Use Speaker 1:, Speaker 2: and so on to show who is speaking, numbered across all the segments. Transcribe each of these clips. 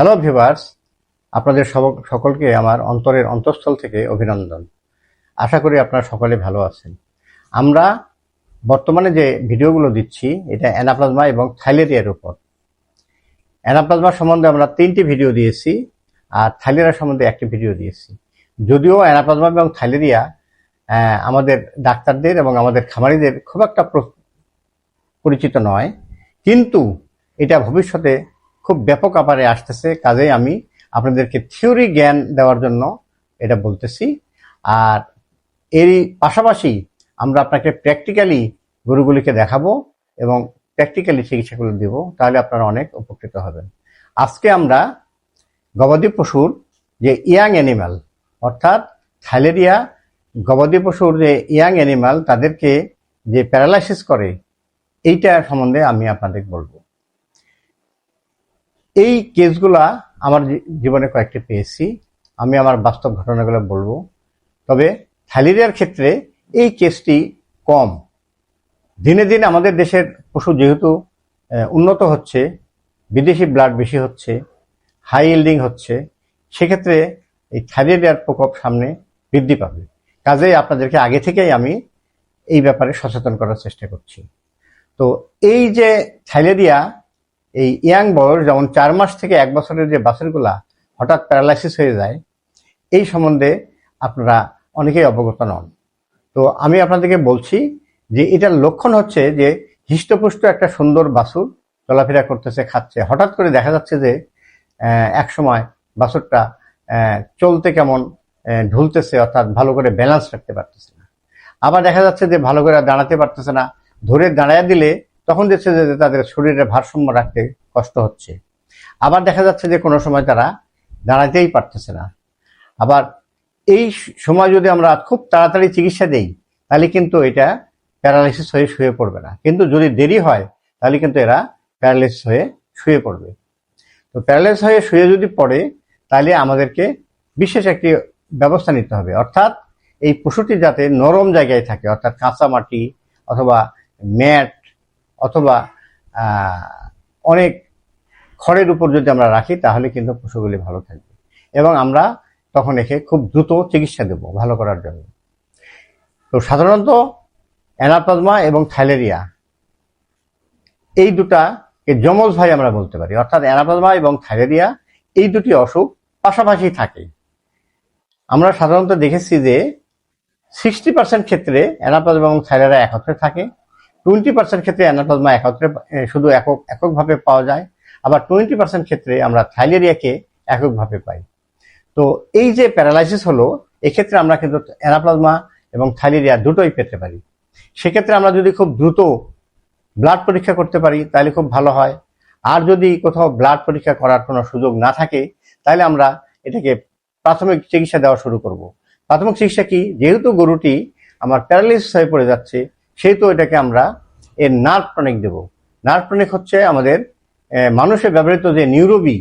Speaker 1: Hello viewers আপনাদের সকলকে আমার অন্তরের অন্তঃস্থল থেকে অভিনন্দন। আশা করি আপনারা সকলে ভালো আছেন। আমরা বর্তমানে যে ভিডিওগুলো দিচ্ছি, এটা অ্যানাপ্লাজমা এবং থাইলেরিয়ার উপর। অ্যানাপ্লাজমা সম্বন্ধে আমরা তিনটি ভিডিও দিয়েছি, আর থাইলেরিয়া সম্বন্ধে একটি ভিডিও দিয়েছি। যদিও অ্যানাপ্লাজমা এবং থাইলেরিয়া আমাদের ডাক্তারদের এবং আমাদের খামারিদের খুব একটা পরিচিত নয়, কিন্তু এটা ভবিষ্যতে খুব ব্যাপক আকারে আসতেছে। কাজেই আমি আপনাদেরকে থিওরি জ্ঞান দেওয়ার জন্য এটা বলতেছি। আর এরই পাশাপাশি আমরা আপনাকে প্র্যাকটিক্যালি গরুগুলিকে দেখাবো এবং প্র্যাকটিক্যালি চিকিৎসাগুলো দেব, তাহলে আপনারা অনেক উপকৃত হবেন। আজকে আমরা গবাদি পশুর যে ইয়াং অ্যানিমাল, অর্থাৎ থাইলেরিয়া গবাদি পশুর যে ইয়াং অ্যানিমাল, তাদেরকে যে প্যারালাইসিস করে, এইটা সম্বন্ধে আমি আপনাদের বলব। এই কেসগুলা আমার জীবনে কয়েকটি পেয়েছি। আমি আমার বাস্তব ঘটনাগুলো বলব। তবে থাইলেরিয়ার ক্ষেত্রে এই কেসটি কম। দিনে দিনে আমাদের দেশের পশু যেহেতু উন্নত হচ্ছে, বিদেশি ব্লাড বেশি হচ্ছে হাই ইল্ডিং হচ্ছে, সেক্ষেত্রে এই থাইলেরিয়ার প্রকোপ সামনে বৃদ্ধি পাবে। কাজেই আপনাদেরকে আগে থেকেই আমি এই ব্যাপারে সচেতন করার চেষ্টা করছি। তো এই যে থাইলেরিয়া এই ইয়াং বয়স যেমন চার মাস থেকে এক বছরের যে বাছুরগুলা হঠাৎ প্যারালাইসিস হয়ে যায়, এই সম্বন্ধে আপনারা অনেকেই অবগত নন। তো আমি আপনাদেরকে বলছি যে এটার লক্ষণ হচ্ছে যে হৃষ্টপুষ্ট একটা সুন্দর বাছুর চলাফেরা করতেছে, খাচ্ছে। হঠাৎ করে দেখা যাচ্ছে যে এক সময় বাছুরটা চলতে কেমন ঢুলতেছে, অর্থাৎ ভালো করে ব্যালেন্স রাখতে পারতেছে না। আবার দেখা যাচ্ছে যে ভালো করে দাঁড়াতে পারতেছে না। ধরে দাঁড়ায় দিলে তখন দেখছে যে তাদের শরীরের ভারসাম্য রাখতে কষ্ট হচ্ছে। আবার দেখা যাচ্ছে যে কোনো সময় তারা দাঁড়াতেই পারতেছে না। আবার এই সময় যদি আমরা খুব তাড়াতাড়ি চিকিৎসা দেই, তাহলে কিন্তু এটা প্যারালাইসিস হয়ে শুয়ে পড়বে না। কিন্তু যদি দেরি হয়, তাহলে কিন্তু এরা প্যারালাইসিস হয়ে শুয়ে পড়বে। তো প্যারালাইসিস হয়ে শুয়ে যদি পড়ে, তাহলে আমাদেরকে বিশেষ একটি ব্যবস্থা নিতে হবে। অর্থাৎ এই পশুটি যাতে নরম জায়গায় থাকে, অর্থাৎ কাঁচা মাটি অথবা ম্যাট অথবা অনেক খড়ের উপর যদি আমরা রাখি, তাহলে কিন্তু পশুগুলি ভালো থাকবে। এবং আমরা তখন একে খুব দ্রুত চিকিৎসা দেব ভালো করার জন্য। তো সাধারণত অ্যানাপ্লাজমা এবং থাইলেরিয়া এই দুটাকে যমজ ভাই আমরা বলতে পারি। অর্থাৎ অ্যানাপ্লাজমা এবং থাইলেরিয়া এই দুটি অসুখ পাশাপাশি থাকে। আমরা সাধারণত দেখেছি যে সিক্সটি পার্সেন্ট ক্ষেত্রে অ্যানাপ্লাজমা এবং থাইলেরিয়া একত্রে থাকে। টোয়েন্টি পার্সেন্ট ক্ষেত্রে অ্যানাপ্লাজমা একত্রে শুধু একক, এককভাবে পাওয়া যায়। আবার টোয়েন্টি পার্সেন্ট ক্ষেত্রে আমরা থাইলেরিয়াকে এককভাবে পাই। তো এই যে প্যারালাইসিস হলো, এক্ষেত্রে আমরা কিন্তু অ্যানাপ্লাজমা এবং থাইলেরিয়া দুটোই পেতে পারি। সেক্ষেত্রে আমরা যদি খুব দ্রুত ব্লাড পরীক্ষা করতে পারি, তাহলে খুব ভালো হয়। আর যদি কোথাও ব্লাড পরীক্ষা করার কোনো সুযোগ না থাকে, তাহলে আমরা এটাকে প্রাথমিক চিকিৎসা দেওয়া শুরু করব। প্রাথমিক চিকিৎসা কি? যেহেতু গরুটি আমার প্যারালাইসিস হয়ে পড়ে যাচ্ছে সেহেতু এটাকে আমরা এর নার্ভ টনিক দেব। নার্ভ টনিক হচ্ছে আমাদের আহ, মানুষের ব্যবহৃত যে নিউরোবি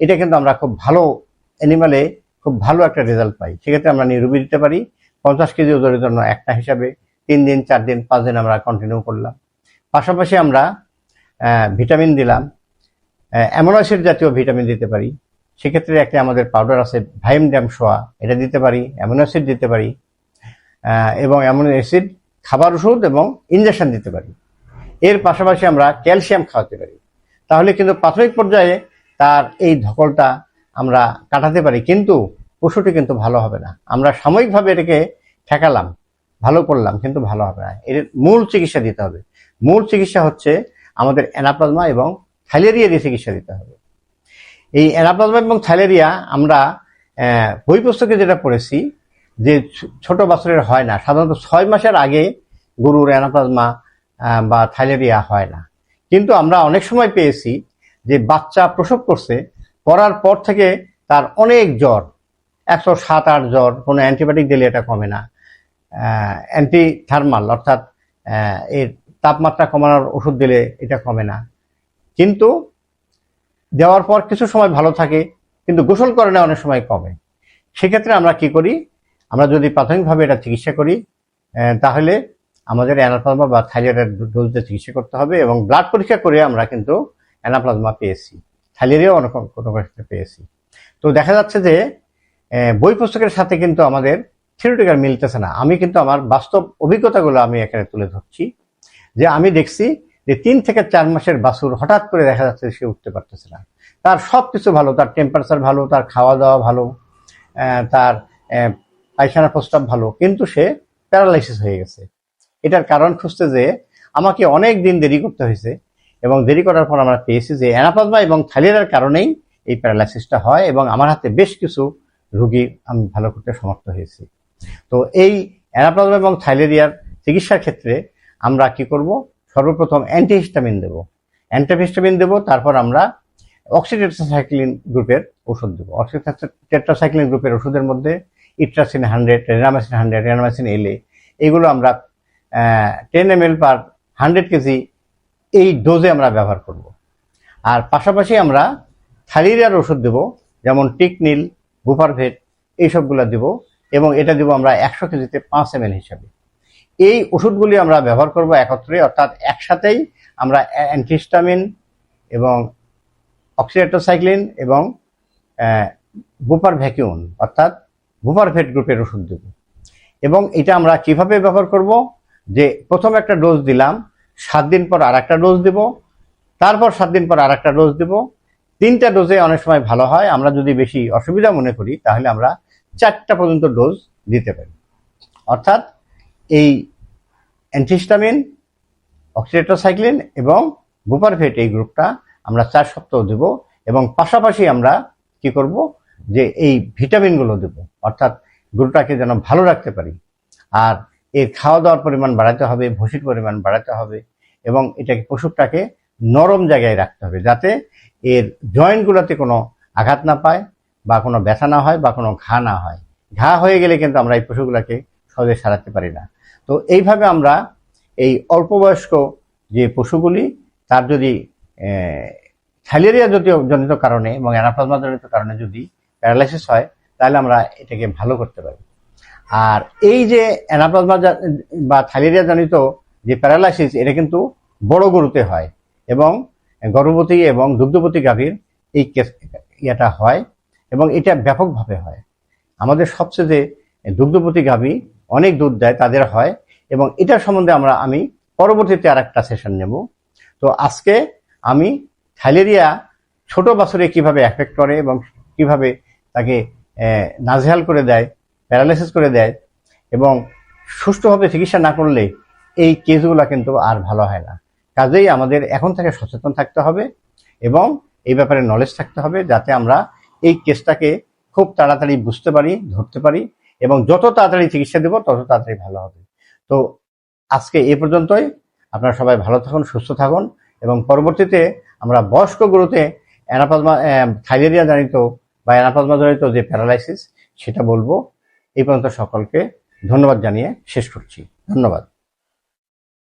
Speaker 1: এটা কিন্তু আমরা খুব ভালো অ্যানিমালে খুব ভালো একটা রেজাল্ট পাই। সেক্ষেত্রে আমরা নিউরোবি দিতে পারি। পঞ্চাশ কেজি ওজনের জন্য একটা হিসাবে তিন দিন চার দিন পাঁচ দিন আমরা কন্টিনিউ করলাম। পাশাপাশি আমরা ভিটামিন দিলাম। অ্যামোনো অ্যাসিড জাতীয় ভিটামিন দিতে পারি। সেক্ষেত্রে একটা আমাদের পাউডার আছে ভাইম ড্যাম সোয়া এটা দিতে পারি অ্যামোনো অ্যাসিড দিতে পারি। এবং অ্যামোনো অ্যাসিড খাবার ওষুধ এবং ইনজেকশন দিতে পারি। এর পাশাপাশি আমরা ক্যালসিয়াম খাওয়াতে পারি। তাহলে কিন্তু প্রাথমিক পর্যায়ে তার এই ধকলটা আমরা কাটাতে পারি, কিন্তু পশুটি কিন্তু ভালো হবে না। আমরা সাময়িকভাবে এটাকে ঠেকালাম, ভালো করলাম, কিন্তু ভালো হবে না। এর মূল চিকিৎসা দিতে হবে। মূল চিকিৎসা হচ্ছে আমাদের অ্যানাপ্লাজমা এবং থাইলেরিয়া দিয়ে চিকিৎসা দিতে হবে। এই অ্যানাপ্লাজমা এবং থাইলেরিয়া আমরা বই পুস্তকে যেটা পড়েছি যে ছোট বছরের হয় না। সাধারণত ছয় মাসের আগে গরুর অ্যানাপ্লাজমা বা থাইলেরিয়া হয় না। কিন্তু আমরা অনেক সময় পেয়েছি যে বাচ্চা প্রসব করছে করার পর থেকে তার অনেক জ্বর। একশো সাত, আট জ্বর, কোনো অ্যান্টিবায়োটিক দিলে এটা কমে না। অ্যান্টি থার্মাল অর্থাৎ এর তাপমাত্রা কমানোর ওষুধ দিলে এটা কমে না। কিন্তু দেওয়ার পর কিছু সময় ভালো থাকে, কিন্তু গোসল করে না অনেক সময় কমে। সেক্ষেত্রে আমরা কি করি? আমরা যদি প্রাথমিকভাবে এটা চিকিৎসা করি তাহলে আমাদের অ্যানাপ্লাজমা বা থাইরয়েডের ডোজে চিকিৎসা করতে হবে এবং ব্লাড পরীক্ষা করে আমরা কিন্তু অ্যানাপ্লাজমা পেয়েছি থাইলেরিয়াও অনেক কোনো ক্ষেত্রে পেয়েছি। তো দেখা যাচ্ছে যে বই পুস্তকের সাথে কিন্তু আমাদের থিওরিটিক্যাল মিলতেছে না। আমি কিন্তু আমার বাস্তব অভিজ্ঞতাগুলো আমি এখানে তুলে ধরছি, যে আমি দেখছি যে তিন থেকে চার মাসের বাসুর হঠাৎ করে দেখা যাচ্ছে সে উঠতে পারতেছে না। তার সব কিছু ভালো, তার টেম্পারেচার ভালো, তার খাওয়া দাওয়া ভালো তার পায়খানা প্রস্তাব ভালো, কিন্তু সে প্যারালাইসিস হয়ে গেছে। এটার কারণ খুঁজতে যে আমাকে অনেক দিন দেরি করতে হয়েছে এবং দেরি করার পর আমরা পেয়েছি যে অ্যানাপ্লাজমা এবং থাইলেরিয়ার কারণেই এই প্যারালাইসিসটা হয় এবং আমার হাতে বেশ কিছু রোগী আমি ভালো করতে সমর্থ হয়েছি। তো এই অ্যানাপ্লাজমা এবং থাইলেরিয়ার চিকিৎসার ক্ষেত্রে আমরা কি করব? সর্বপ্রথম অ্যান্টিহিস্টামিন দেব। অ্যান্টিহিস্টামিন দেব, তারপর আমরা অক্সিটেট্রাসাইক্লিন গ্রুপের ওষুধ দেবো। অক্সিটেট্রাসাইক্লিন গ্রুপের ওষুধের মধ্যে ইট্রাসিন হান্ড্রেড, রেনামাসিন হান্ড্রেড, রেনামাসিন এলে এগুলো আমরা ten M L per hundred KG এই ডোজে আমরা ব্যবহার করব। আর পাশাপাশি আমরা থাইলেরিয়ার ওষুধ দেব, যেমন টিকনিল বুপারভেট এইসবগুলো দেব এবং এটা দেব আমরা একশো কেজিতে পাঁচ এম হিসাবে। এই ওষুধগুলি আমরা ব্যবহার করব একত্রে, অর্থাৎ একসাথেই আমরা অ্যান্টিস্টামিন এবং অক্সিডেটোসাইক্লিন এবং বুপার ভ্যাকিউন অর্থাৎ বুপারভেট গ্রুপের ওষুধ দেব। এবং এটা আমরা কীভাবে ব্যবহার করব? যে প্রথম একটা ডোজ দিলাম, সাত দিন পর আর একটা ডোজ দেব, তারপর সাত দিন পর আর একটা ডোজ দেব। তিনটা ডোজে অনেক সময় ভালো হয়, আমরা যদি বেশি অসুবিধা মনে করি, তাহলে আমরা চারটা পর্যন্ত ডোজ দিতে পারি। অর্থাৎ এই অ্যান্টিস্টামিন অক্সিডেটোসাইক্লিন এবং বুপারভেট এই গ্রুপটা আমরা চার সপ্তাহ দেব এবং পাশাপাশি আমরা কি করব? যে এই ভিটামিনগুলো দেব। অর্থাৎ গরুটাকে যেন ভালো রাখতে পারি। আর এর খাওয়া দাওয়ার পরিমাণ বাড়াতে হবে ভুসির পরিমাণ বাড়াতে হবে এবং এটাকে পশুটাকে নরম জায়গায় রাখতে হবে যাতে এর জয়েন্টগুলোতে কোনো আঘাত না পায় বা কোনো ব্যথা না হয় বা কোনো ঘা না হয়। ঘা হয়ে গেলে কিন্তু আমরা এই পশুগুলোকে সহজে সারাতে পারি না। তো এইভাবে আমরা এই অল্প বয়স্ক যে পশুগুলি, তার যদি থ্যালেরিয়া জাতীয় জনিত কারণে এবং অ্যানাপ্লাজমা জনিত কারণে যদি প্যারালাইসিস হয়, তাহলে আমরা এটাকে ভালো করতে পারি। আর এই যে অ্যানাপ্লাজমা বা থ্যালেরিয়া জনিত যে প্যারালাইসিস, এটা কিন্তু বড় গরুতে হয় এবং গর্ভবতী এবং দুগ্ধবতী গাভীর এই কেস, ইয়েটা হয় এবং এটা ব্যাপকভাবে হয়। আমাদের সবচেয়ে যে দুগ্ধবতী গাভী অনেক দুধ দেয়, তাদের হয় এবং এটার সম্বন্ধে আমরা আমি পরবর্তীতে আর একটা সেশন নেব। তো আজকে আমি থাইলেরিয়া ছোট বাছরে কীভাবে এফেক্ট করে এবং কীভাবে তাকে নাজেহাল করে দেয় প্যারালাইসিস করে দেয় এবং সুষ্ঠুভাবে চিকিৎসা না করলে এই কেসগুলো কিন্তু আর ভালো হয় না। কাজেই আমাদের এখন থেকে সচেতন থাকতে হবে এবং এই ব্যাপারে নলেজ থাকতে হবে যাতে আমরা এই কেসটাকে খুব তাড়াতাড়ি বুঝতে পারি, ধরতে পারি এবং যত তাড়াতাড়ি চিকিৎসা দেব তত তাড়াতাড়ি ভালো হবে। তো আজকে এ পর্যন্তই। আপনারা সবাই ভালো থাকুন, সুস্থ থাকুন। এবং পরবর্তীতে আমরা বয়স্ক গরুতে অ্যানাপ্লাজমা থাইলেরিয়া জনিত বা অ্যানাপ্লাজমা জনিত যে প্যারালাইসিস, সেটা বলব। এই পর্যন্ত সকলকে ধন্যবাদ জানিয়ে শেষ করছি। ধন্যবাদ।